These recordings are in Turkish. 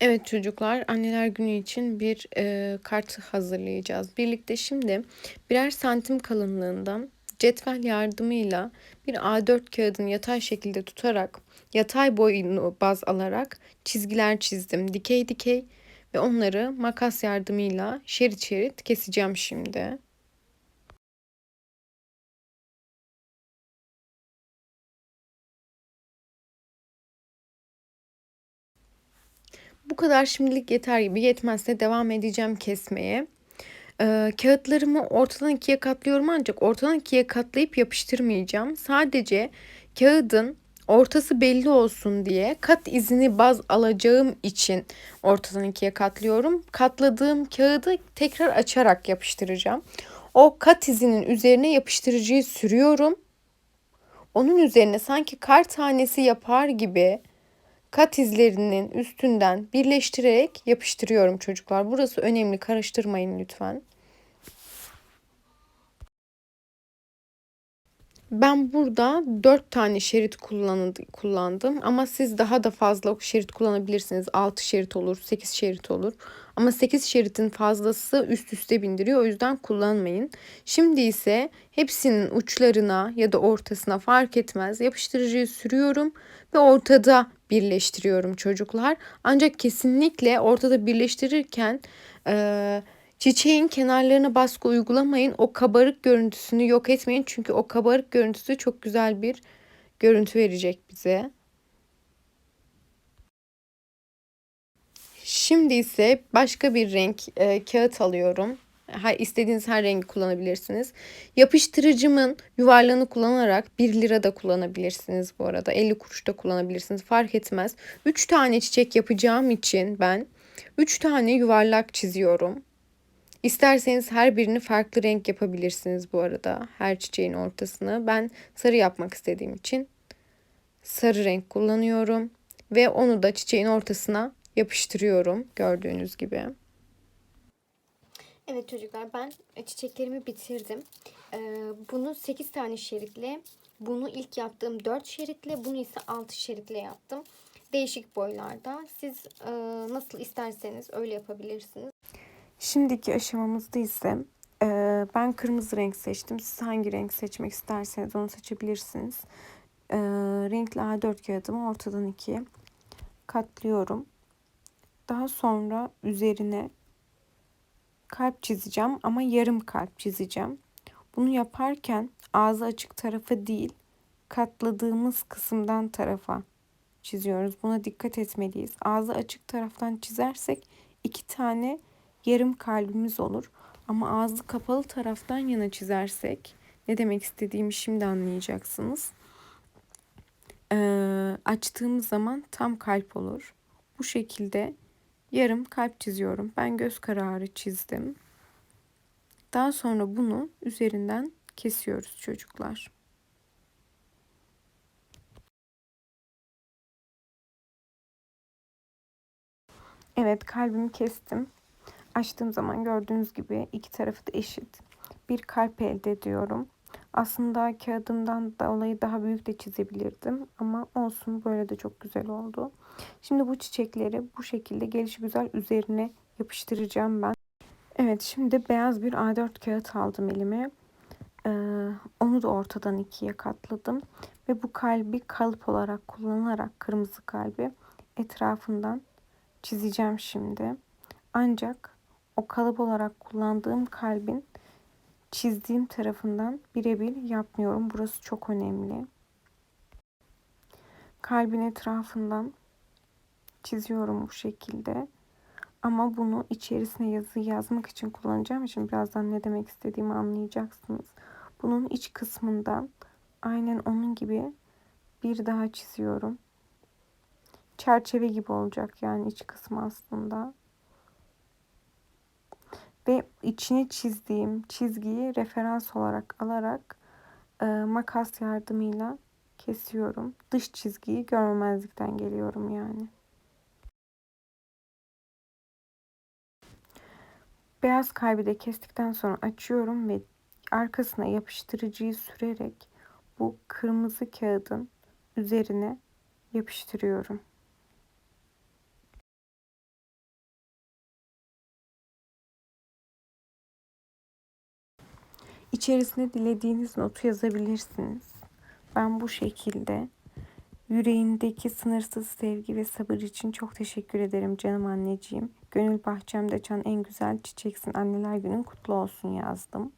Evet çocuklar, Anneler Günü için bir e, kart hazırlayacağız. Birlikte şimdi birer santim kalınlığında cetvel yardımıyla bir A4 kağıdını yatay şekilde tutarak yatay boyunu baz alarak çizgiler çizdim. Dikey dikey ve onları makas yardımıyla şerit şerit keseceğim şimdi. Bu kadar şimdilik yeter gibi. Yetmezse devam edeceğim kesmeye. Ee, kağıtlarımı ortadan ikiye katlıyorum ancak ortadan ikiye katlayıp yapıştırmayacağım. Sadece kağıdın ortası belli olsun diye kat izini baz alacağım için ortadan ikiye katlıyorum. Katladığım kağıdı tekrar açarak yapıştıracağım. O kat izinin üzerine yapıştırıcıyı sürüyorum. Onun üzerine sanki kar tanesi yapar gibi kat izlerinin üstünden birleştirerek yapıştırıyorum çocuklar. Burası önemli karıştırmayın lütfen. Ben burada 4 tane şerit kullandım ama siz daha da fazla şerit kullanabilirsiniz. 6 şerit olur, 8 şerit olur. Ama 8 şeritin fazlası üst üste bindiriyor. O yüzden kullanmayın. Şimdi ise hepsinin uçlarına ya da ortasına fark etmez yapıştırıcıyı sürüyorum ve ortada birleştiriyorum çocuklar. Ancak kesinlikle ortada birleştirirken e, çiçeğin kenarlarına baskı uygulamayın. O kabarık görüntüsünü yok etmeyin. Çünkü o kabarık görüntüsü çok güzel bir görüntü verecek bize. Şimdi ise başka bir renk e, kağıt alıyorum. Her, istediğiniz her rengi kullanabilirsiniz. Yapıştırıcımın yuvarlığını kullanarak 1 lira da kullanabilirsiniz bu arada. 50 kuruş da kullanabilirsiniz. Fark etmez. 3 tane çiçek yapacağım için ben 3 tane yuvarlak çiziyorum. İsterseniz her birini farklı renk yapabilirsiniz bu arada. Her çiçeğin ortasını. Ben sarı yapmak istediğim için sarı renk kullanıyorum. Ve onu da çiçeğin ortasına yapıştırıyorum gördüğünüz gibi. Evet çocuklar ben çiçeklerimi bitirdim. Ee, bunu 8 tane şeritle, bunu ilk yaptığım 4 şeritle, bunu ise 6 şeritle yaptım. Değişik boylarda. Siz e, nasıl isterseniz öyle yapabilirsiniz. Şimdiki aşamamızda ise e, ben kırmızı renk seçtim. Siz hangi renk seçmek isterseniz onu seçebilirsiniz. E, renkli A4 kağıdımı ortadan ikiye katlıyorum. Daha sonra üzerine kalp çizeceğim ama yarım kalp çizeceğim. Bunu yaparken ağzı açık tarafı değil, katladığımız kısımdan tarafa çiziyoruz. Buna dikkat etmeliyiz. Ağzı açık taraftan çizersek iki tane yarım kalbimiz olur. Ama ağzı kapalı taraftan yana çizersek ne demek istediğimi şimdi anlayacaksınız. Ee, açtığımız zaman tam kalp olur. Bu şekilde yarım kalp çiziyorum. Ben göz kararı çizdim. Daha sonra bunu üzerinden kesiyoruz çocuklar. Evet kalbimi kestim. Açtığım zaman gördüğünüz gibi iki tarafı da eşit. Bir kalp elde ediyorum. Aslında kağıdımdan da olayı daha büyük de çizebilirdim. Ama olsun böyle de çok güzel oldu. Şimdi bu çiçekleri bu şekilde gelişi güzel üzerine yapıştıracağım ben. Evet şimdi beyaz bir A4 kağıt aldım elime. Ee, onu da ortadan ikiye katladım. Ve bu kalbi kalıp olarak kullanarak kırmızı kalbi etrafından çizeceğim şimdi. Ancak o kalıp olarak kullandığım kalbin çizdiğim tarafından birebir yapmıyorum. Burası çok önemli. Kalbin etrafından çiziyorum bu şekilde. Ama bunu içerisine yazı yazmak için kullanacağım için birazdan ne demek istediğimi anlayacaksınız. Bunun iç kısmından aynen onun gibi bir daha çiziyorum. Çerçeve gibi olacak yani iç kısmı aslında ve içine çizdiğim çizgiyi referans olarak alarak e, makas yardımıyla kesiyorum. Dış çizgiyi görmemezlikten geliyorum yani. Beyaz kalbi de kestikten sonra açıyorum ve arkasına yapıştırıcıyı sürerek bu kırmızı kağıdın üzerine yapıştırıyorum. İçerisine dilediğiniz notu yazabilirsiniz. Ben bu şekilde yüreğindeki sınırsız sevgi ve sabır için çok teşekkür ederim canım anneciğim. Gönül bahçemde açan en güzel çiçeksin. Anneler günün kutlu olsun yazdım.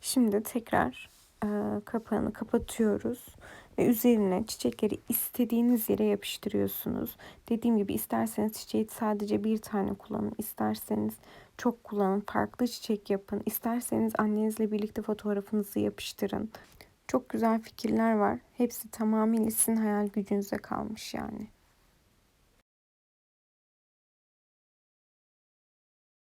Şimdi tekrar e, kapağını kapatıyoruz ve üzerine çiçekleri istediğiniz yere yapıştırıyorsunuz. Dediğim gibi isterseniz çiçeği sadece bir tane kullanın, isterseniz çok kullanın, farklı çiçek yapın, isterseniz annenizle birlikte fotoğrafınızı yapıştırın. Çok güzel fikirler var. Hepsi tamamıyla sizin hayal gücünüze kalmış yani.